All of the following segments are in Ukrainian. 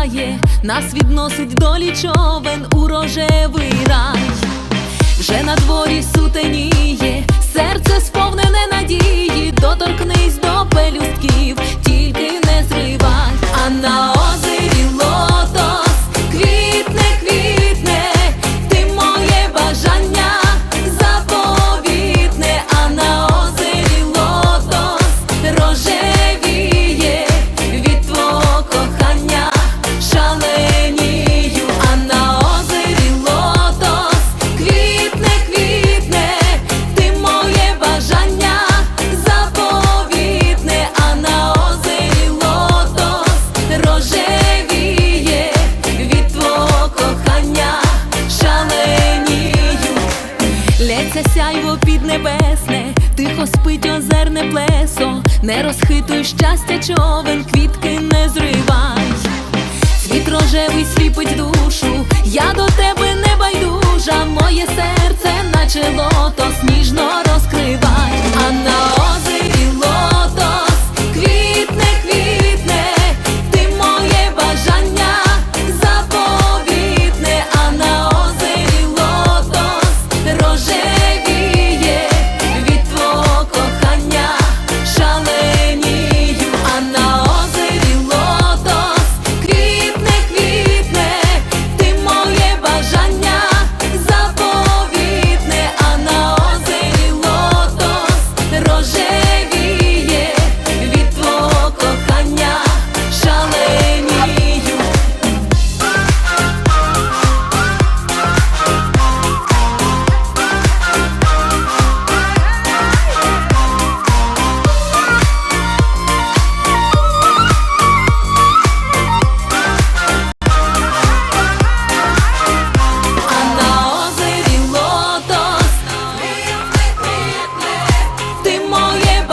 минає, нас відносить долі човен у рожевий рай, вже на дворі сутеніє, серце сповнене. кипить озерне плесо, не розхитуй щастя, човен, квітки не зривай, світ рожевий сліпить душу, я до тебе не байдужа, моє серце наче лото.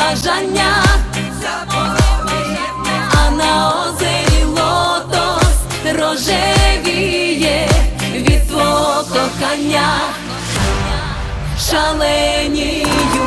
бажання, а на озері лотос рожевіє від твого кохання, шаленію.